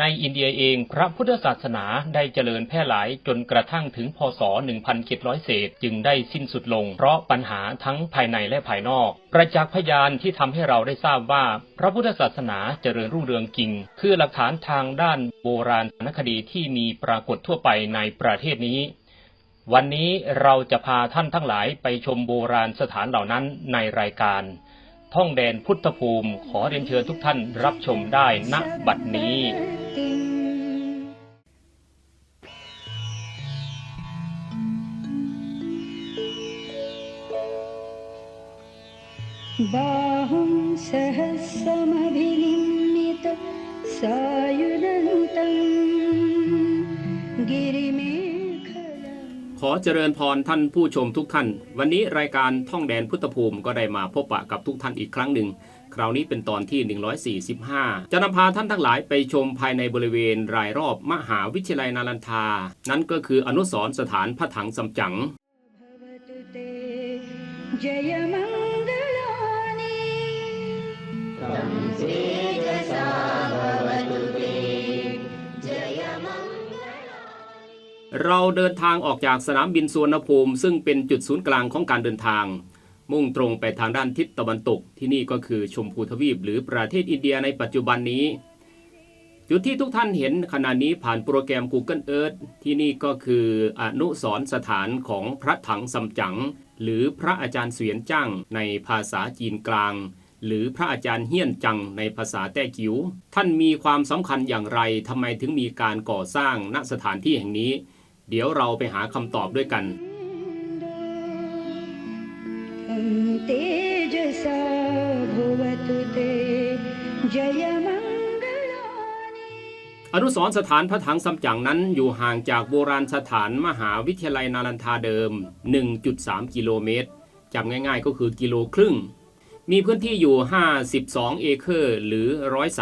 ในอินเดียเองพระพุทธศาสนาได้เจริญแพร่หลายจนกระทั่งถึงพศ 1700 เศษจึงได้สิ้นสุดลง เพราะปัญหาทั้งภายในและภายนอก ประจักษ์พยานที่ทำให้เราได้ทราบว่า พระพุทธศาสนาเจริญรุ่งเรืองจริง คือหลักฐานทางด้านโบราณนคดีที่มีปรากฏทั่วไปในประเทศนี้ วันนี้เราจะพาท่านทั้งหลายไปชมโบราณสถานเหล่านั้นในรายการ ท่องแดนพุทธภูมิ ขอเรียนเชิญทุกท่านรับชมได้ณบัดนี้ बाहुं सहस्रमभिनिमित सायुधन्तं गिरिमेखलम् ขอเจริญพรท่านผู้ชมทุกท่าน วันนี้รายการท่องแดนพุทธภูมิก็ได้มาพบปะกับทุกท่านอีกครั้งหนึ่ง คราวนี้เป็นตอนที่ 145 จะนำพาท่านทั้งหลายไปชมภายในบริเวณรายรอบมหาวิทยาลัยนารันทา นั่นก็คืออนุสรสถานพระถังสำจัง Jayamam เราเดินทางออกจากสนามบินสุวรรณภูมิ ซึ่งเป็นจุดศูนย์กลางของการเดินทาง มุ่งตรงไปทางด้านทิศตะวันตก ที่นี่ก็คือชมพูทวีป หรือประเทศอินเดียในปัจจุบันนี้ จุดที่ทุกท่านเห็นขณะนี้ผ่านโปรแกรม Google Earth ที่นี่ก็คืออนุสรสถานของพระถังสำจั๋งหรือพระอาจารย์เสวียนจ้างในภาษาจีนกลาง หรือพระอาจารย์เฮี้ยนจังในภาษาแต้จิ๋วท่านมีความสำคัญอย่างไรทำไมถึงมีการก่อสร้างณสถานที่แห่งนี้ เดี๋ยวเราไปหาคำตอบด้วยกัน อนุสรสถานพระถังสำจั๋งนั้นอยู่ห่างจากโบราณสถานมหาวิทยาลัยนารันทาเดิม 1.3 กิโลเมตรจำง่ายๆก็คือกิโลครึ่ง มีพื้นที่อยู่ 52 เอเคอร์ หรือ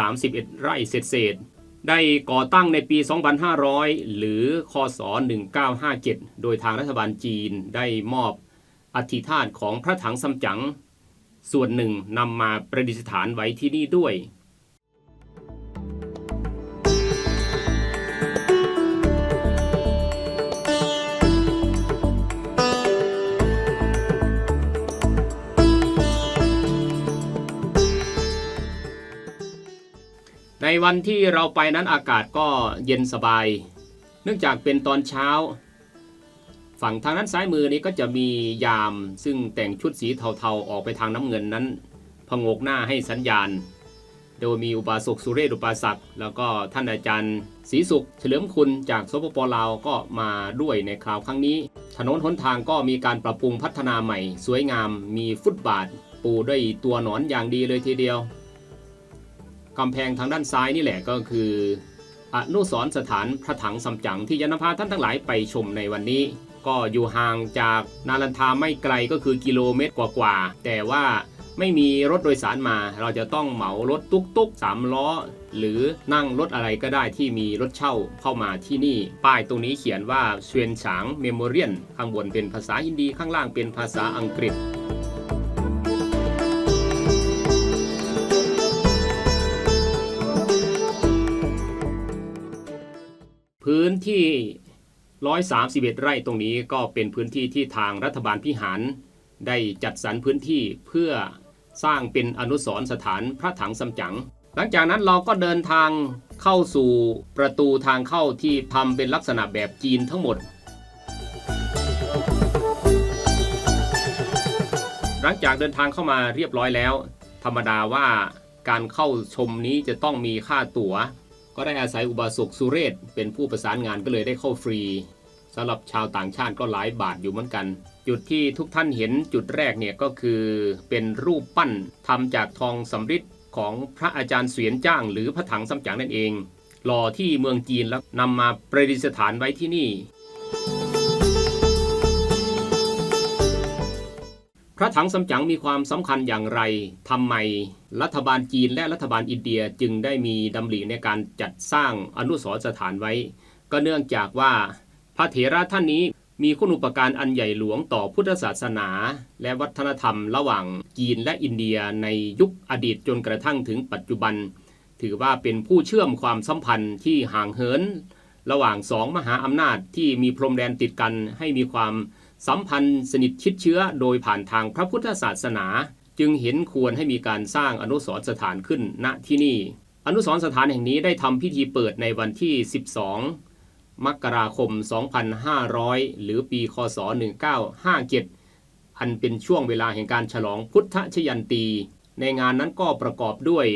131 ไร่เศษ ได้ก่อตั้งในปี 2500 หรือคศ 1957 โดยทางรัฐบาลจีนได้มอบอธิธาตของพระถังซัมจั๋งส่วนหนึ่งนำมาประดิษฐานไว้ที่นี่ด้วย ในวันที่เราไปนั้นอากาศก็เย็นสบาย เนื่องจากเป็นตอนเช้า ฝั่งทางด้นซ้ายมือนี้ก็จะมียามซึ่งแต่งชุดสีเทาๆออกไปทางน้ำเงินนั้นพงกหน้าให้สัญญาณ โดยมีอุบาสกสุเรศอุปาสักแล้วก็ท่านอาจารย์ศรีสุข เฉลิมคุณจากสปปลาวก็มาด้วยในคราวครั้งนี้ ถนนหนทางก็มีการปรับปรุงพัฒนาใหม่ สวยงาม มีฟุตบาท ปูด้วยตัวหนอนอย่างดีเลยทีเดียว กำแพงทางด้านซ้ายนี่แหละก็คืออนุสรสถานพระถังสำจั๋งที่จะนำพาท่านทั้งหลายไปชมในวันนี้ ก็อยู่ห่างจากนาลันทาไม่ไกลก็คือกิโลเมตรกว่าๆแต่ว่าไม่มีรถโดยสารมา เราจะต้องเหมารถตุ๊กตุกสามล้อ หรือนั่งรถอะไรก็ได้ที่มีรถเช่าเข้ามาที่นี่ ป้ายตรงนี้เขียนว่าเชวียนฉางเมมโมเรียนข้างบนเป็นภาษาฮินดีข้างล่างเป็นภาษาอังกฤษ พื้นที่ 131 ไร่ตรงนี้ก็เป็นพื้นที่ที่ทางรัฐบาลพิหาร ได้จัดสรรพื้นที่เพื่อสร้างเป็นอนุสรณ์สถานพระถังสำจั๋งหลังจากนั้นเราก็เดินทางเข้าสู่ประตูทางเข้าที่ทำเป็นลักษณะแบบจีนทั้งหมด หลังจากเดินทางเข้ามาเรียบร้อยแล้ว ธรรมดาว่าการเข้าชมนี้จะต้องมีค่าตั๋ว ก็ได้อาศัยอุบาสกสุเรศเป็นผู้ประสานงานก็เลยได้เข้าฟรีสำหรับชาวต่างชาติก็หลายบาทอยู่เหมือนกัน จุดที่ทุกท่านเห็นจุดแรกเนี่ยก็คือเป็นรูปปั้นทำจากทองสำริดของพระอาจารย์เสวียนจ้าง หรือพระถังสำจั๋งนั่นเองหล่อที่เมืองจีนแล้วนำมาประดิษฐานไว้ที่นี่ พระถังซัมจั๋งมีความสำคัญอย่างไรทำไมรัฐบาลจีนและรัฐบาลอินเดียจึงได้มีดำริในการจัดสร้างอนุสรณ์สถานไว้ ก็เนื่องจากว่าพระเถระท่านนี้มีคุณอุปการอันใหญ่หลวงต่อพุทธศาสนา และวัฒนธรรมระหว่างจีนและอินเดียในยุคอดีตจนกระทั่งถึงปัจจุบัน ถือว่าเป็นผู้เชื่อมความสัมพันธ์ที่ห่างเหิน ระหว่างสองมหาอำนาจที่มีพรมแดนติดกันให้มีความ สัมพันธ์สนิทชิดเชื้อโดยผ่านทางพระพุทธศาสนา จึงเห็นควรให้มีการสร้างอนุสรสถานขึ้นณที่นี่ อนุสรสถานแห่งนี้ได้ทำพิธีเปิดในวันที่ 12 มกราคม 2500 หรือปีคศ 1957 อันเป็นช่วงเวลาแห่งการฉลองพุทธชยันตี ในงานนั้นก็ประกอบด้วย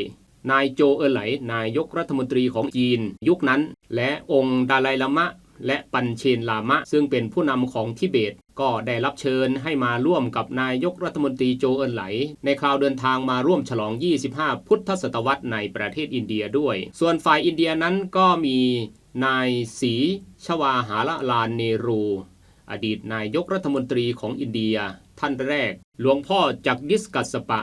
นายโจเออไหล นายกรัฐมนตรีของจีน ยุคนั้น และองค์ดาไลลามะ และปัญเชนลามะ ซึ่งเป็นผู้นำของทิเบต ก็ได้รับเชิญให้มาร่วมกับนายกรัฐมนตรีโจเอินไหล ในคราวเดินทางมาร่วมฉลอง 25 พุทธศตวรรษในประเทศอินเดียด้วย ส่วนฝ่ายอินเดียนั้นก็มีนายศรีชวาหาละลานเนรู อดีตนายกรัฐมนตรีของอินเดีย ท่านแรก หลวงพ่อจักดิสกัสปะ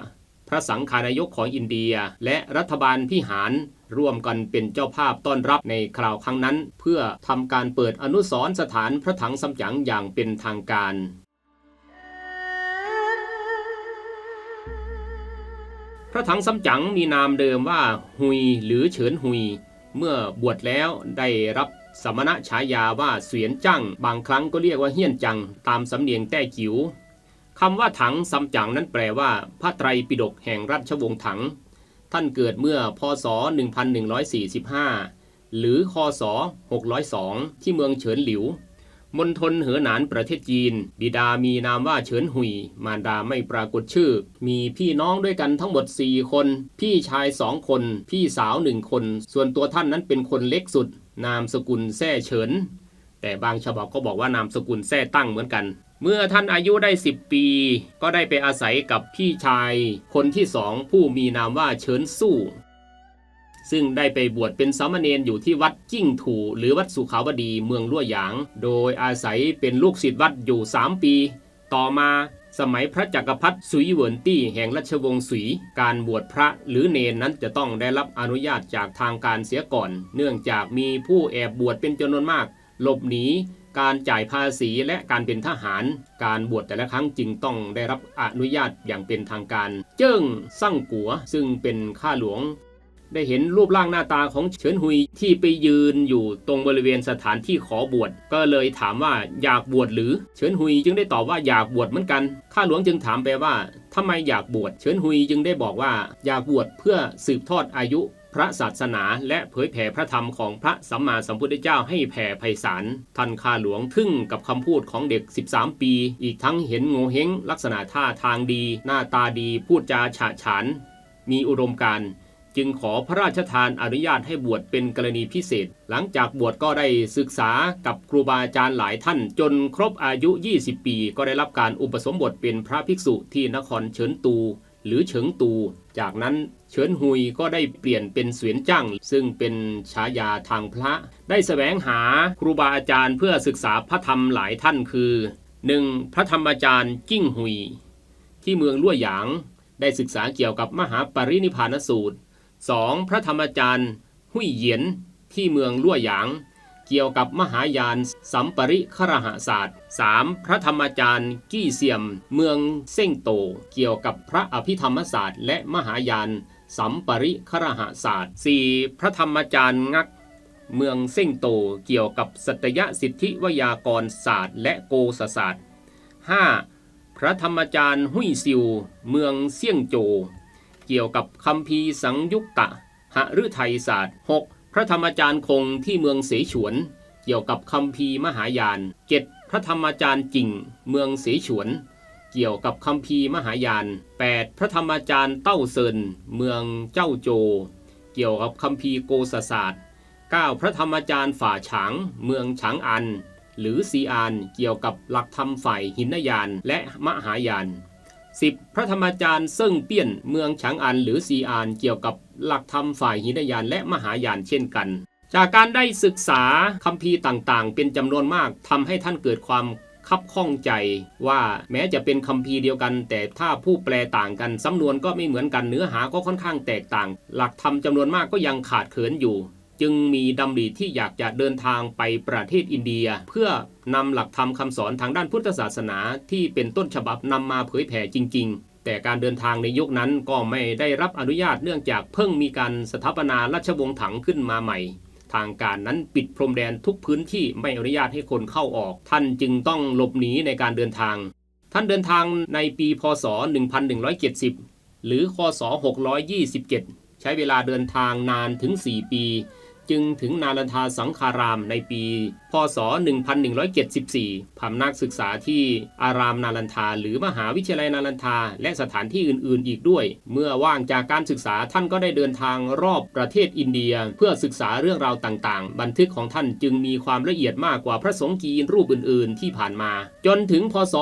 พระสังฆานายกของอินเดีย และรัฐบาลพิหารร่วมกันเป็นเจ้าภาพต้อนรับในคราวครั้งนั้น เพื่อทำการเปิดอนุสรณ์สถานพระถังซัมจั๋งอย่างเป็นทางการพระถังซัมจั๋งมีนามเดิมว่าฮุยหรือเฉินฮุย เมื่อบวชแล้วได้รับสมณะฉายาว่าเสวียนจั่งบางครั้งก็เรียกว่าเฮี้ยนจัง ตามสำเนียงแต้จิ๋ว คำว่าถังซัมจั๋งนั้นแปลว่า พระไตรปิฎกแห่งราชวงศ์ถัง ท่านเกิดเมื่อพศ 1145 หรือคศ 602 ที่เมืองเฉินหลิว มณฑลเหอหนานประเทศจีน บิดามีนามว่าเฉินหุย มารดาไม่ปรากฏชื่อ มีพี่น้องด้วยกันทั้งหมด 4 คน พี่ชายสองคน พี่สาวหนึ่งคน ส่วนตัวท่านนั้นเป็นคนเล็กสุด นามสกุลแซ่เฉิน แต่บางฉบับก็บอกว่านามสกุลแซ่ตั้งเหมือนกัน เมื่อท่านอายุได้ 10 ปี ก็ได้ไปอาศัยกับพี่ชาย คนที่สองผู้มีนามว่าเฉินสู้ ซึ่งได้ไปบวชเป็นสามเณรอยู่ที่วัดจิ้งถูหรือวัดสุขาวดีเมืองลั่วหยาง โดยอาศัยเป็นลูกศิษย์วัดอยู่ 3 ปี ต่อมาสมัยพระจักรพรรดิสุยเวินตี้แห่งราชวงศ์สุย การบวชพระหรือเนนนั้นจะต้องได้รับอนุญาตจากทางการเสียก่อน เนื่องจากมีผู้แอบบวชเป็นจำนวนมาก หลบหนี การจ่ายภาษีและการเป็นทหาร การบวชแต่ละครั้งจึงต้องได้รับอนุญาตอย่างเป็นทางการ เจิ้งสั่งกัวซึ่งเป็นข้าหลวง ได้เห็นรูปร่างหน้าตาของเฉินหุยที่ไปยืนอยู่ตรงบริเวณสถานที่ขอบวช ก็เลยถามว่าอยากบวชหรือ เฉินหุยจึงได้ตอบว่าอยากบวชเหมือนกัน ข้าหลวงจึงถามไปว่าทำไมอยากบวช เฉินหุยจึงได้บอกว่าอยากบวชเพื่อสืบทอดอายุ พระศาสนาและเผยแผ่พระธรรมของพระสัมมาสัมพุทธเจ้าให้แผ่ไพศาลท่านข้าหลวงทึ่งกับคำพูดของเด็ก 13 ปี อีกทั้งเห็นโงเฮงลักษณะท่าทางดี หน้าตาดีพูดจาฉะฉาน มีอุดมการจึงขอพระราชทานอนุญาตให้บวชเป็นกรณีพิเศษ หลังจากบวชก็ได้ศึกษากับครูบาอาจารย์หลายท่าน จนครบอายุ 20 ปี ก็ได้รับการอุปสมบทเป็นพระภิกษุที่นครเฉินตู หรือเฉิงตู จากนั้นเฉินหุยก็ได้เปลี่ยนเป็นเสวียนจ้างซึ่งเป็นฉายาทางพระ ได้แสวงหาครูบาอาจารย์เพื่อศึกษาพระธรรมหลายท่านคือ 1. พระธรรมอาจารย์จิ้งหุย ที่เมืองลั่วหยาง ได้ศึกษาเกี่ยวกับมหาปรินิพพานสูตร 2. พระธรรมอาจารย์ หุยเหยียนที่เมืองลั่วหยาง เกี่ยวกับมหายานสัมปริครหศาสตร์ 3. พระธรรมจารย์กี้เซียม เมืองเซ่งโต เกี่ยวกับพระอภิธรรมศาสตร์ และมหายานสัมปริครหศาสตร์ 4. พระธรรมจารย์งัก เมืองเซ่งโต เกี่ยวกับสัตยสิทธิวยากรศาสตร์ และโกศศาสตร์ 5. พระธรรมจารย์หุยซิว เมืองเซี่ยงโจ เกี่ยวกับคัมภีสังยุตตะหฤทัยศาสตร์ 6. พระธรรมอาจารย์คงที่เมืองเสฉวน เกี่ยวกับคัมภีมหายาน 7. พระธรรมอาจารย์จิง เมืองเสฉวน เกี่ยวกับคัมภีมหายาน 8. พระธรรมอาจารย์เต้าเซินเมืองเจ้าโจ เกี่ยวกับคัมภีโกศศาสตร์ 9. พระธรรมอาจารย์ฝ่าฉาง เมืองฉางอัน หรือซีอานเกี่ยวกับหลักธรรมฝ่ายหินยานและมหายาน 10. พระธรรมจารย์เซิ่งเปี้ยนเมืองฉางอันหรือซีอานเกี่ยวกับหลักธรรมฝ่ายหินยานและมหายานเช่นกัน จากการได้ศึกษาคัมภีร์ต่างๆ เป็นจำนวนมากทำให้ท่านเกิดความคับข้องใจว่าแม้จะเป็นคัมภีร์เดียวกัน แต่ถ้าผู้แปลต่างกันสำนวนก็ไม่เหมือนกันเนื้อหาก็ค่อนข้างแตกต่าง หลักธรรมจำนวนมากก็ยังขาดเขินอยู่ จึงมีดำริที่อยากจะเดินทางไปประเทศอินเดีย เพื่อนำหลักธรรมคำสอนทางด้านพุทธศาสนาที่เป็นต้นฉบับนำมาเผยแผ่จริง ๆ แต่การเดินทางในยุคนั้นก็ไม่ได้รับอนุญาตเนื่องจากเพิ่งมีการสถาปนาราชวงศ์ถังขึ้นมาใหม่ ทางการนั้นปิดพรมแดนทุกพื้นที่ไม่อนุญาตให้คนเข้าออก ท่านจึงต้องหลบหนีในการเดินทาง ท่านเดินทางในปีพศ 1170 หรือคศ 627 ใช้เวลาเดินทางนานถึง 4 ปี จึงถึงนาลันทาสังคารามในปี พศ 1174พำนักศึกษาที่อารามนาลันทา หรือมหาวิทยาลัยนาลันทา และสถานที่อื่นๆ อีกด้วย เมื่อว่างจากการศึกษาท่านก็ได้เดินทางรอบประเทศอินเดีย เพื่อศึกษาเรื่องราวต่างๆ บันทึกของท่านจึงมีความละเอียดมากกว่าพระสงฆ์จีนรูปอื่น ๆ ที่ผ่านมา จนถึงพศ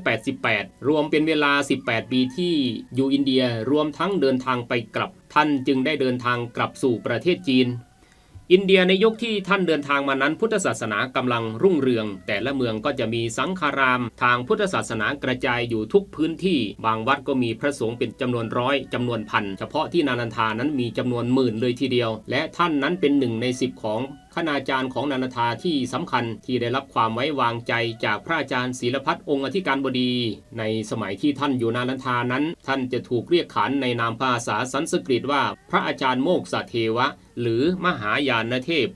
1188 รวมเป็นเวลา 18 ปีที่อยู่อินเดียรวมทั้งเดินทางไปกลับท่านจึงได้เดินทางกลับสู่ประเทศจีน อินเดียในยุคที่ท่านเดินทางมานั้นพุทธศาสนากำลังรุ่งเรือง แต่ละเมืองก็จะมีสังฆาราม ทางพุทธศาสนากระจายอยู่ทุกพื้นที่ บางวัดก็มีพระสงฆ์เป็นจำนวนร้อยจำนวนพันเฉพาะที่นานันทานั้นมีจำนวนหมื่นเลยทีเดียว และท่านนั้นเป็นหนึ่งในสิบของคณาจารย์ของนานาทาที่สำคัญที่ได้รับความไว้วางใจจากพระอาจารย์ศิลพัฒน์องค์อธิการบดี ในสมัยที่ท่านอยู่นานันทานั้น ท่านจะถูกเรียกขานในนามภาษาสันสกฤตว่า พระอาจารย์โมกษเทวะ หรือมหายานเทพ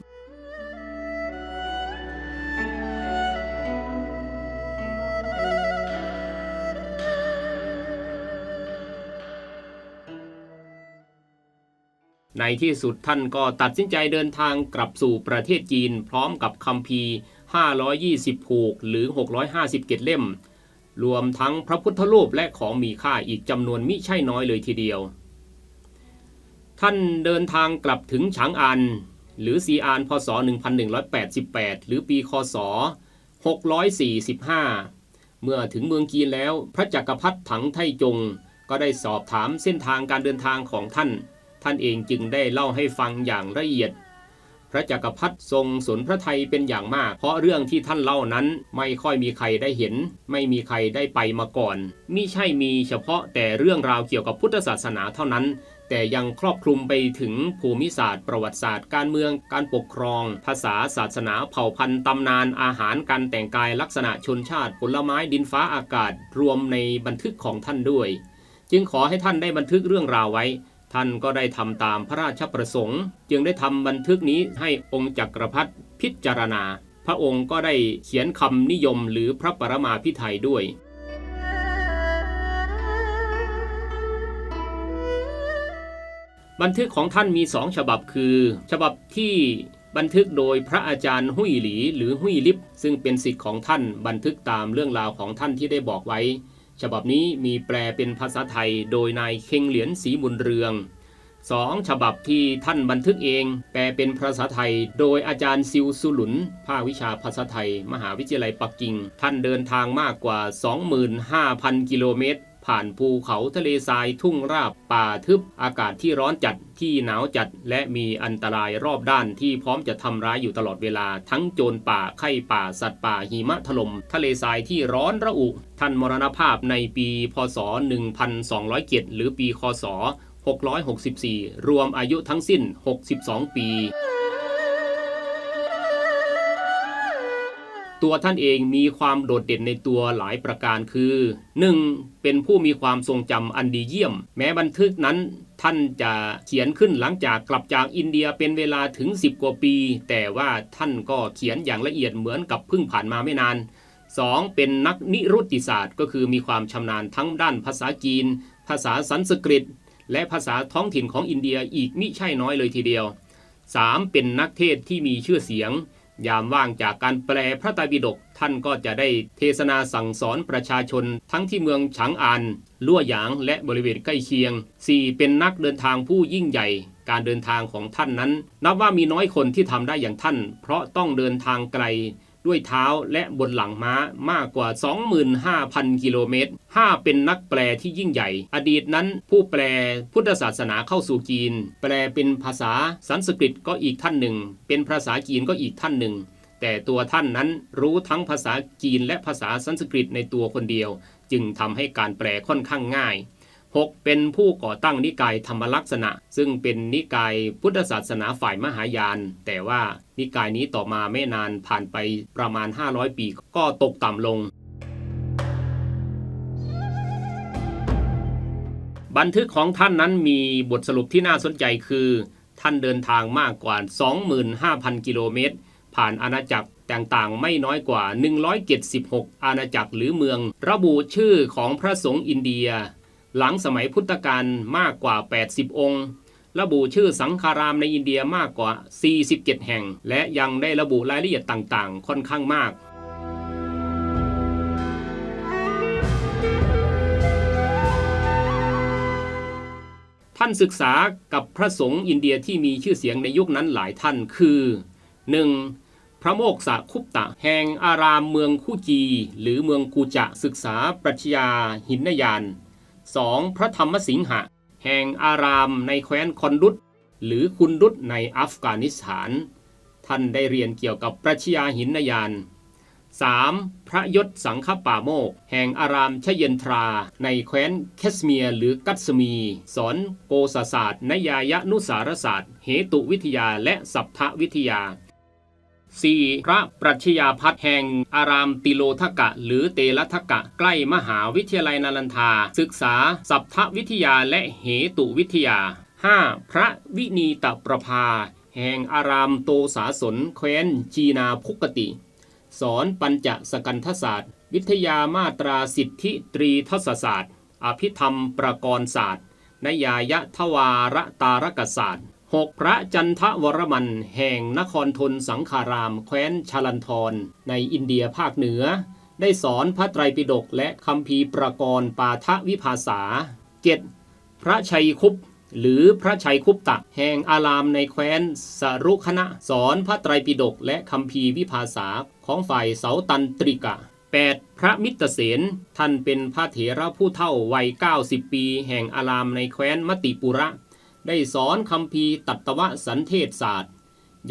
ในที่สุดท่านก็ตัดสินใจเดินทางกลับสู่ประเทศจีนพร้อมกับคัมภีร์ 520ผูกหรือ 657 เล่ม รวมทั้งพระพุทธรูปและของมีค่าอีกจำนวนมิใช่น้อยเลยทีเดียว ท่านเดินทางกลับถึงฉางอัน หรือซีอานพศ 1188 หรือปีคศ 645 เมื่อถึงเมืองจีนแล้ว พระจักรพรรดิถังไทจง ก็ได้สอบถามเส้นทางการเดินทางของท่าน ท่านเองจึงได้เล่าให้ฟังอย่างละเอียด พระจักรพรรดิทรงสนพระไทยเป็นอย่างมาก เพราะเรื่องที่ท่านเล่านั้นไม่ค่อยมีใครได้เห็น ไม่มีใครได้ไปมาก่อนมิใช่มีเฉพาะแต่เรื่องราวเกี่ยวกับพุทธศาสนาเท่านั้น แต่ยังครอบคลุมไปถึงภูมิศาสตร์ ประวัติศาสตร์ การเมือง การปกครอง ภาษาศาสนา เผ่าพันธุ์ตำนาน อาหาร การแต่งกายลักษณะชนชาติ ผลไม้ ดินฟ้าอากาศ รวมในบันทึกของท่านด้วย จึงขอให้ท่านได้บันทึกเรื่องราวไว้ ท่านก็ได้ทำตามพระราชประสงค์ จึงได้ทำบันทึกนี้ให้องค์จักรพรรดิพิจารณา พระองค์ก็ได้เขียนคำนิยมหรือพระปรมาพิไทยด้วย บันทึกของท่านมีสองฉบับคือ ฉบับที่บันทึกโดยพระอาจารย์หุยหลีหรือหุยลิบซึ่งเป็นสิทธิ์ของท่านบันทึกตามเรื่องราวของท่านที่ได้บอกไว้ ฉบับนี้มีแปลเป็นภาษาไทยโดยนายเคงเหลียนศรีบุญเรืองสองฉบับที่ท่านบันทึกเอง แปลเป็นภาษาไทย โดยอาจารย์ซิวสุหลุน ภาควิชาภาษาไทย มหาวิทยาลัยปักกิ่ง ท่านเดินทางมากกว่า 25,000 กิโลเมตร ผ่านภูเขาทะเลทรายทุ่งราบป่าทึบ อากาศที่ร้อนจัดที่หนาวจัด และมีอันตรายรอบด้านที่พร้อมจะทำร้ายอยู่ตลอดเวลา ทั้งโจรป่าไข้ป่าสัตว์ป่าหิมะถล่มทะเลทรายที่ร้อนระอุ ท่านมรณภาพในปีพศ 1207 หรือปีคศ 664 รวมอายุทั้งสิ้น 62 ปี ตัวท่านเองมีความโดดเด่นในตัวหลายประการคือ 1. เป็นผู้มีความทรงจำอันดีเยี่ยม แม้บันทึกนั้นท่านจะเขียนขึ้นหลังจากกลับจากอินเดียเป็นเวลาถึง 10 กว่าปี แต่ว่าท่านก็เขียนอย่างละเอียดเหมือนกับเพิ่งผ่านมาไม่นาน 2. เป็นนักนิรุติศาสตร์ ก็คือมีความชำนาญทั้งด้านภาษาจีน ภาษาสันสกฤต และภาษาท้องถิ่นของอินเดียอีกมิใช่น้อยเลยทีเดียว 3. เป็นนักเทศที่มีชื่อเสียง ยามว่างจากการแปลพระไตรปิฎกท่านก็จะได้เทศนาสั่งสอนประชาชน ทั้งที่เมืองฉางอานลั่วหยางและบริเวณใกล้เคียง 4. เป็นนักเดินทางผู้ยิ่งใหญ่ การเดินทางของท่านนั้น นับว่ามีน้อยคนที่ทำได้อย่างท่าน เพราะต้องเดินทางไกล ด้วยเท้าและบนหลังม้ามากกว่า 25,000 กิโลเมตร 5 เป็นนักแปลที่ยิ่งใหญ่ อดีตนั้นผู้แปลพุทธศาสนาเข้าสู่จีน แปลเป็นภาษาสันสกฤตก็อีกท่านหนึ่ง เป็นภาษาจีนก็อีกท่านหนึ่ง แต่ตัวท่านนั้นรู้ทั้งภาษาจีนและภาษาสันสกฤตในตัวคนเดียว จึงทำให้การแปลค่อนข้างง่าย 6. เป็นผู้ก่อตั้งนิกายธรรมลักษณะ ซึ่งเป็นนิกายพุทธศาสนาฝ่ายมหายาน แต่ว่านิกายนี้ต่อมาไม่นานผ่านไปประมาณ 500 ปีก็ตกต่ำลง บันทึกของท่านนั้นมีบทสรุปที่น่าสนใจคือ ท่านเดินทางมากกว่า 25,000 กิโลเมตร ผ่านอาณาจักรต่างๆ ไม่น้อยกว่า 176 อาณาจักรหรือเมือง ระบุชื่อของพระสงฆ์อินเดีย หลังสมัยพุทธกาลมากกว่า 80 องค์ ระบุชื่อสังฆารามในอินเดียมากกว่า 47 แห่ง และยังได้ระบุรายละเอียดต่างๆ ค่อนข้างมากท่านศึกษากับพระสงฆ์อินเดียที่มีชื่อเสียงในยุคนั้นหลายท่านคือ 1. พระโมกษคุปตะ แห่งอารามเมืองคูจี หรือเมืองกูจะศึกษาปรัชญาหินนยาน 2. พระธรรมสิงหะ แห่งอารามในแคว้นคอนดุตหรือคุนดุตในอัฟกานิสถาน ท่านได้เรียนเกี่ยวกับปรัชญาหินนยาน 3. พระยศสังฆป่าโมก แห่งอารามชเยนทรา ในแคว้นแคสเมียร์หรือกัตสมี สอนโกษศาสตร์นยายนุสารศาสตร์ เหตุวิทยาและสัพพวิทยา 4. พระปรัชญาพัฒแห่งอารามติโลทกะ หรือเตลทกะ ใกล้มหาวิทยาลัยนาลันทา ศึกษา สัพพวิทยาและเหตุวิทยา 5. พระวินีตประภา แห่งอารามโตสาสนแคว้นจีนาพุกติ สอนปัญจสกันทศาสตร์ วิทยามาตราสิทธิตรีทศศาสตร์ อภิธรรมประกรศาสตร์นยายะทวารตารกศาสตร์ 6. พระจันทวรมัน แห่งนครทนสังคาราม แคว้นชาลันทรในอินเดียภาคเหนือ ได้สอนพระไตรปิฎกและคำพีประกรณ์ปาทวิภาษา 7. พระชัยคุปหรือพระชัยคุปตะ แห่งอารามในแคว้นสรุคณะ สอนพระไตรปิฎกและคำพีวิภาษาของฝ่ายเสาตันตริกะ 8. พระมิตรเสนท่านเป็นพระเถระผู้เฒ่าวัย 90 ปี แห่งอารามในแคว้นมติปุระ ได้สอนคำพีตัตวสันเทศศาสตร์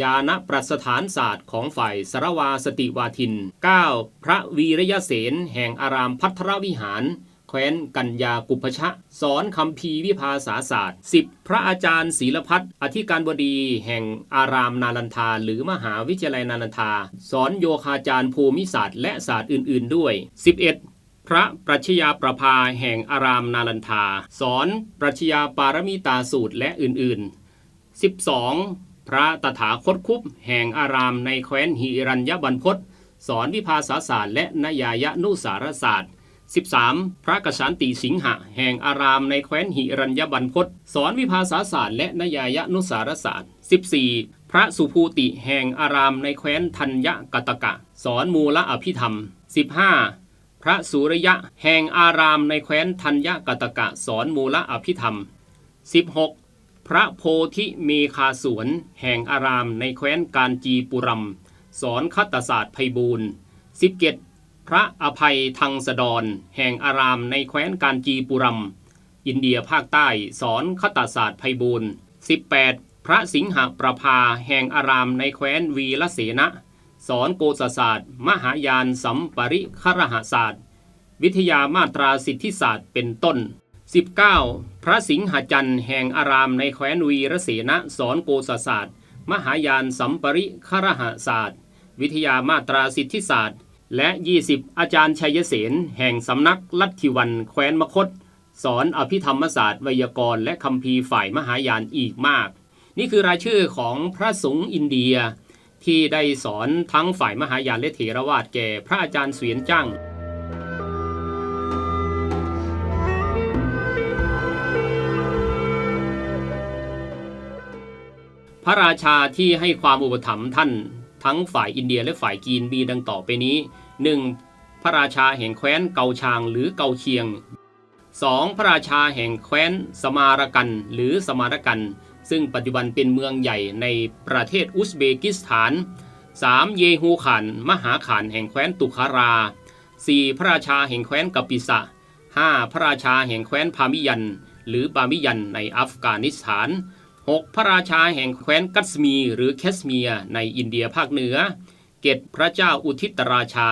ญาณประสถานศาสตร์ของฝ่ายสรวาสติวาทิน 9. พระวีรยเสนแห่งอารามพัทรวิหาร แคว้นกัญญากุพชะ สอนคำพีวิภาษาศาสตร์ 10. พระอาจารย์ศิลพัฒอธิการบดีแห่งอารามนาลันทา หรือมหาวิทยาลัยนาลันทา สอนโยคาจารย์ภูมิศาสตร์และศาสตร์อื่น ๆ ด้วย 11. พระปรัชญาประภาแห่งอารามนาลันทา สอนปรัชญาปารมิตาสูตรและอื่นๆ 12. พระตถาคตคุปแห่งอารามในแคว้นหิรัญยบันพศสอนวิภาษาศาสตร์และนยายนุสารศาสตร์ 13. พระกษันติสิงหะ แห่งอารามในแคว้นหิรัญยบันพศสอนวิภาษาศาสตร์และนยายนุสารศาสตร์ 14. พระสุภูติแห่งอารามในแคว้นธัญญกตกะ สอนมูลอภิธรรม 15. พระสุริยะแห่งอารามในแคว้นธัญญกตกะสอนมูลอภิธรรม 16. พระโพธิเมคาสวนแห่งอารามในแคว้นกาญจีปุรัม สอนคัตตศาสตร์ไพบูรณ์ 17. พระอภัยทังสดร แห่งอารามในแคว้นกาญจีปุรัม อินเดียภาคใต้สอนคัตตศาสตร์ไพบูรณ์ 18. พระสิงหประภาแห่งอารามในแคว้นวีรเสนะ สอนโกษศาสตร์ มหายานสัมปริครหศาสตร์ วิทยามาตราสิทธิศาสตร์เป็นต้น 19. พระสิงหจันทร์แห่งอารามในแคว้นวีรเสนะสอนโกษศาสตร์ มหายานสัมปริครหศาสตร์ วิทยามาตราสิทธิศาสตร์ และ 20 อาจารย์ชัยเสนแห่งสำนักลัทธิวันแคว้นมคต สอนอภิธรรมศาสตร์ไวยากรณ์และคัมภีฝ่ายมหายานอีกมาก นี่คือรายชื่อของพระสงฆ์อินเดีย ที่ได้สอนทั้งฝ่ายมหายานและเถรวาทแก่พระอาจารย์เสวียนจ้างพระราชาที่ให้ความอุปถัมภ์ท่าน ทั้งฝ่ายอินเดียและฝ่ายจีนมีดังต่อไปนี้ 1. พระราชาแห่งแคว้นเกาชางหรือเกาเชียง 2. พระราชาแห่งแคว้นสมารกันหรือสมารกัน ซึ่งปัจจุบันเป็นเมืองใหญ่ในประเทศอุซเบกิสถาน 3. เยฮูขานมหาขานแห่งแคว้นตุคารา 4. พระราชาแห่งแคว้นกัปปิสะ 5. พระราชาแห่งแคว้นพามิยัน หรือบามิยันในอัฟกานิสถาน 6. พระราชาแห่งแคว้นกัตสมีหรือแคสเมียในอินเดียภาคเหนือเกตพระเจ้าอุทิตราชา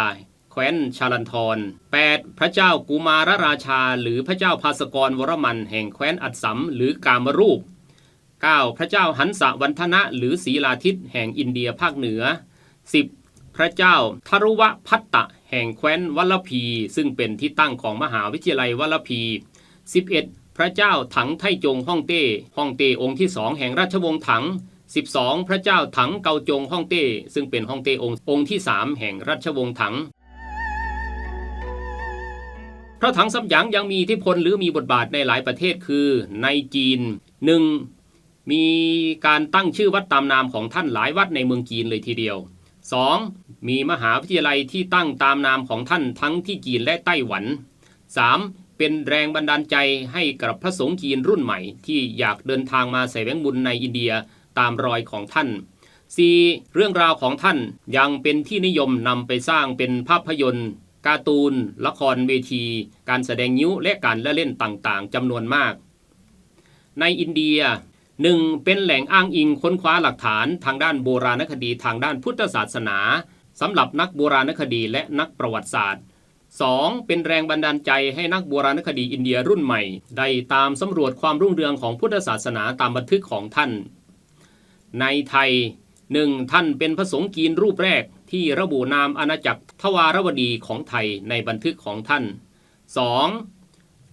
แคว้นชาลันทร 8. พระเจ้ากุมารราชา หรือพระเจ้าภาสกรวรมัน แห่งแคว้นอัดสัมหรือกามรูป 9. พระเจ้าหันสะวันธนะ หรือศีลาทิตแห่งอินเดียภาคเหนือ 10. พระเจ้าทรุวพัตตะ แห่งแคว้นวัลพี ซึ่งเป็นที่ตั้งของมหาวิทยาลัยวัลพี 11. พระเจ้าถังไทจงฮ่องเต้ฮ่องเต้องค์ที่สองแห่งราชวงศ์ถัง 12. พระเจ้าถังเกาจงฮ่องเต้ซึ่งเป็นฮ่องเต้องค์องค์ที่สามแห่งราชวงศ์ถังพระถังซัมหยางยังมีอิทธิพลหรือมีบทบาทในหลายประเทศคือในจีน 1. มีการตั้งชื่อวัดตามนามของท่านหลายวัดในเมืองจีนเลยทีเดียว 2. มีมหาวิทยาลัยที่ตั้งตามนามของท่านทั้งที่จีนและไต้หวัน 3. เป็นแรงบันดาลใจให้กับพระสงฆ์จีนรุ่นใหม่ ที่อยากเดินทางมาใส่แบงบุญในอินเดียตามรอยของท่าน 4. เรื่องราวของท่านยังเป็นที่นิยมนำไปสร้างเป็นภาพยนตร์การ์ตูน ละครเวที การแสดงนิ้วและการละเล่นต่างๆจำนวนมาก ในอินเดีย 1. เป็นแหล่งอ้างอิงค้นคว้าหลักฐานทางด้านโบราณคดีทางด้านพุทธศาสนาสำหรับนักโบราณคดีและนักประวัติศาสตร์ 2. เป็นแรงบันดาลใจให้นักโบราณคดีอินเดียรุ่นใหม่ ได้ตามสำรวจความรุ่งเรืองของพุทธศาสนาตามบันทึกของท่าน ในไทย 1. ท่านเป็นพระสงฆ์จีนรูปแรกที่ระบุนามอาณาจักรทวารวดีของไทยในบันทึกของท่าน 2.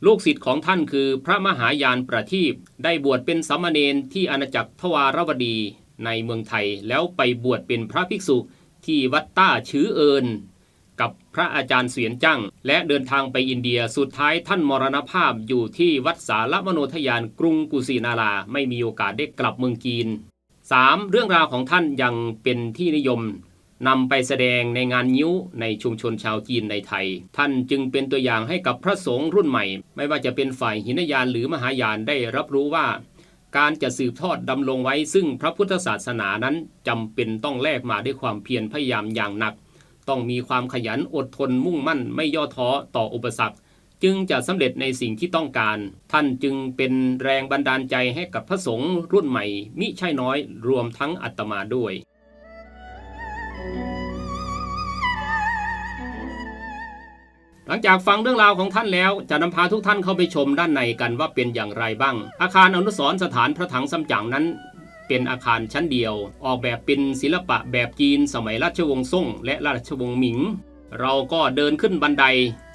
ลูกศิษย์ของท่านคือพระมหายานประทีปได้บวชเป็นสามเณรที่อาณาจักรทวารวดีในเมืองไทยแล้วไปบวชเป็นพระภิกษุที่วัดต้าชื้อเอินกับพระอาจารย์เสวียนจั่งและเดินทางไปอินเดียสุดท้ายท่านมรณภาพอยู่ที่วัดสารมโนทยานกรุงกุสินาราไม่มีโอกาสได้กลับเมืองจีน 3. เรื่องราวของท่านยังเป็นที่นิยม นำไปแสดงในงานยิ้วในชุมชนชาวจีนในไทย ท่านจึงเป็นตัวอย่างให้กับพระสงฆ์รุ่นใหม่ ไม่ว่าจะเป็นฝ่ายหินยานหรือมหายานได้รับรู้ว่า การจะสืบทอดดำรงไว้ซึ่งพระพุทธศาสนานั้นจำเป็นต้องแลกมาด้วยความเพียรพยายามอย่างหนัก ต้องมีความขยันอดทนมุ่งมั่นไม่ย่อท้อต่ออุปสรรคจึงจะสำเร็จในสิ่งที่ต้องการ ท่านจึงเป็นแรงบันดาลใจให้กับพระสงฆ์รุ่นใหม่ มิใช่น้อยรวมทั้งอัตมาด้วย หลังจากฟังเรื่องราวของท่านแล้ว จะนำพาทุกท่านเข้าไปชมด้านในกันว่าเป็นอย่างไรบ้าง อาคารอนุสรสถานพระถังซัมจั๋งนั้น เป็นอาคารชั้นเดียว ออกแบบเป็นศิลปะแบบจีนสมัยราชวงศ์ซ่งและราชวงศ์หมิง เราก็เดินขึ้นบันได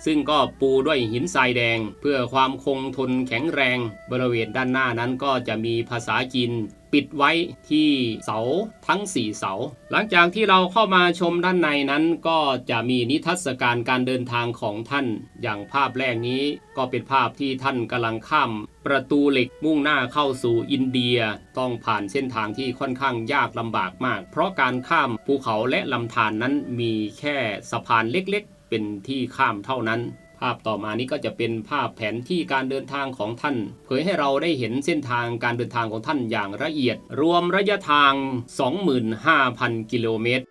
ซึ่งก็ปูด้วยหินทรายแดง เพื่อความคงทนแข็งแรง บริเวณด้านหน้านั้นก็จะมีภาษาจีนปิดไว้ที่เสาทั้ง 4 เสา หลังจากที่เราเข้ามาชมด้านในนั้นก็จะมีนิทรรศการการเดินทางของท่าน อย่างภาพแรกนี้ก็เป็นภาพที่ท่านกำลังข้าม ประตูเหล็กมุ่งหน้าเข้าสู่อินเดีย ต้องผ่านเส้นทางที่ค่อนข้างยากลำบากมาก เพราะการข้ามภูเขาและลำธารนนั้นมีแค่สะพานเล็กๆ เป็นที่ข้ามเท่านั้น ภาพต่อมานี้ก็จะเป็นภาพแผนที่การเดินทางของท่าน เผยให้เราได้เห็นเส้นทางการเดินทางของท่านอย่างละเอียด รวมระยะทาง 25,000 กิโลเมตร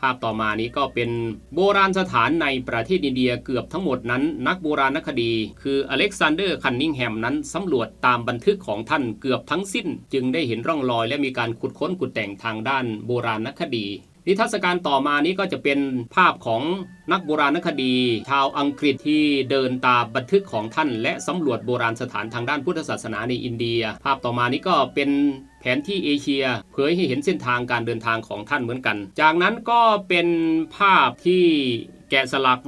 ภาพต่อมานี้ก็เป็นโบราณสถานในประเทศอินเดียเกือบทั้งหมดนั้น นักโบราณคดี คืออเล็กซานเดอร์คันนิงแฮมนั้นสำรวจตามบันทึกของท่านเกือบทั้งสิ้น จึงได้เห็นร่องรอยและมีการขุดค้นขุดแต่งทางด้านโบราณคดี นิทรรศการต่อมานี้ก็จะเป็นภาพของ นักโบราณคดี ชาวอังกฤษที่เดินตามบันทึกของท่าน และสำรวจโบราณสถานทางด้านพุทธศาสนาในอินเดีย ภาพต่อมานี้ก็เป็นแผนที่เอเชีย เผยให้เห็นเส้นทางการเดินทางของท่านเหมือนกัน จากนั้นก็เป็นภาพที่แกะสลัก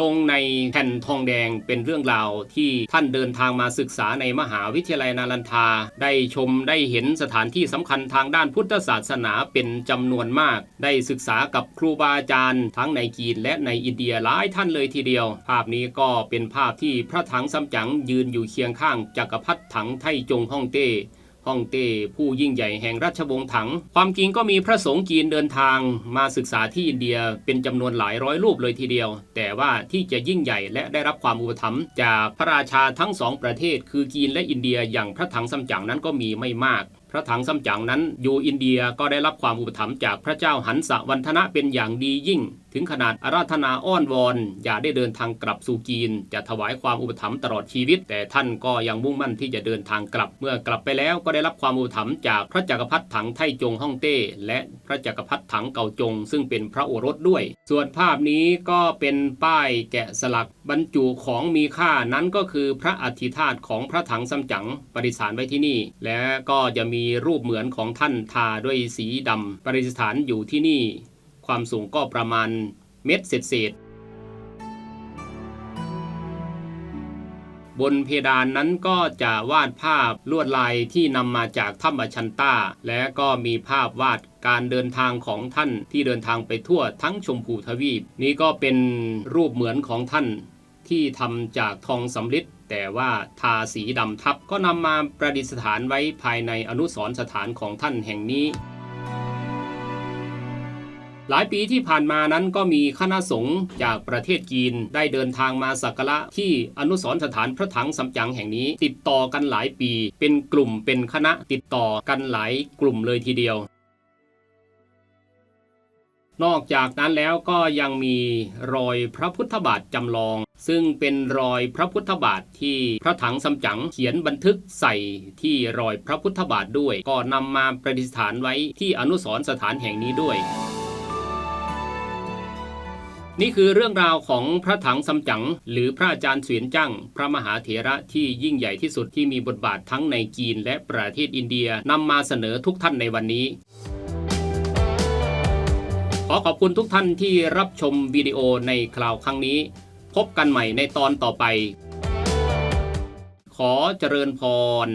ลงในแผ่นทองแดงเป็นเรื่องราวที่ท่านเดินทางมาศึกษาในมหาวิทยาลัยนาลันทา ได้ชมได้เห็นสถานที่สำคัญทางด้านพุทธศาสนาเป็นจำนวนมาก ได้ศึกษากับครูบาอาจารย์ทั้งในจีนและในอิินเดียหลายท่านเลยทีเดียว ภาพนี้ก็เป็นภาพที่พระถังซัมจั๋งยืนอยู่เคียงข้างจักรพรรดิถังไทจงฮ่องเต้ฮ่องเต้ผู้ยิ่งใหญ่แห่งราชวงศ์ถัง ความจริงก็มีพระสงฆ์จีนเดินทางมาศึกษาที่อินเดียเป็นจำนวนหลายร้อยรูปเลยทีเดียว แต่ว่าที่จะยิ่งใหญ่และได้รับความอุปถัมภ์จากพระราชาทั้งสองประเทศ คือจีนและอินเดียอย่างพระถังซัมจั๋งนั้นก็มีไม่มากพระถังซัมจั๋งนั้นอยู่อินเดียก็ได้รับความอุปถัมภ์จากพระเจ้าหันสะวันธนะเป็นอย่างดียิ่งถึงขนาดอาราธนาอ้อนวอน อย่าได้เดินทางกลับสู่จีน จะถวายความอุปถัมภ์ตลอดชีวิต แต่ท่านก็ยังมุ่งมั่นที่จะเดินทางกลับ เมื่อกลับไปแล้วก็ได้รับความอุปถัมภ์จากพระจักรพรรดิถังไทจงฮ่องเต้ และพระจักรพรรดิถังเกาจง ซึ่งเป็นพระโอรสด้วย ส่วนภาพนี้ก็เป็นป้ายแกะสลักบรรจุของมีค่านั้นก็คือพระอธิธาตุของพระถังซัมจั๋งประดิษฐานไว้ที่นี่ และก็จะมีรูปเหมือนของท่านทาด้วยสีดำประดิษฐานอยู่ที่นี่ ความสูงก็ประมาณเม็ดเศษๆบนเพดานนั้นก็จะวาดภาพลวดลายที่นำมาจากถ้ำอชันต้า และก็มีภาพวาดการเดินทางของท่านที่เดินทางไปทั่วทั้งชมพูทวีป นี่ก็เป็นรูปเหมือนของท่านที่ทำจากทองสำริดแต่ว่าทาสีดำทับก็นำมาประดิษฐานไว้ภายในอนุสรสถานของท่านแห่งนี้ หลายปีที่ผ่านมานั้นก็มีคณะสงฆ์จากประเทศจีนได้เดินทางมาสักการะที่อนุสรสถานพระถังสำจั๋งแห่งนี้ ติดต่อกันหลายปี เป็นกลุ่มเป็นคณะติดต่อกันหลายกลุ่มเลยทีเดียวนอกจากนั้นแล้วก็ยังมีรอยพระพุทธบาทจำลอง ซึ่งเป็นรอยพระพุทธบาทที่พระถังสำจั๋งเขียนบันทึกใส่ที่รอยพระพุทธบาทด้วย ก็นำมาประดิษฐานไว้ที่อนุสรสถานแห่งนี้ด้วย นี่คือเรื่องราวของพระถังสำจั๋งหรือพระอาจารย์เสวียนจั่งพระมหาเถระที่ยิ่งใหญ่ที่สุดที่มีบทบาททั้งในจีนและประเทศอินเดียนำมาเสนอทุกท่านในวันนี้ ขอขอบคุณทุกท่านที่รับชมวิดีโอในคราวครั้งนี้ พบกันใหม่ในตอนต่อไป ขอเจริญพร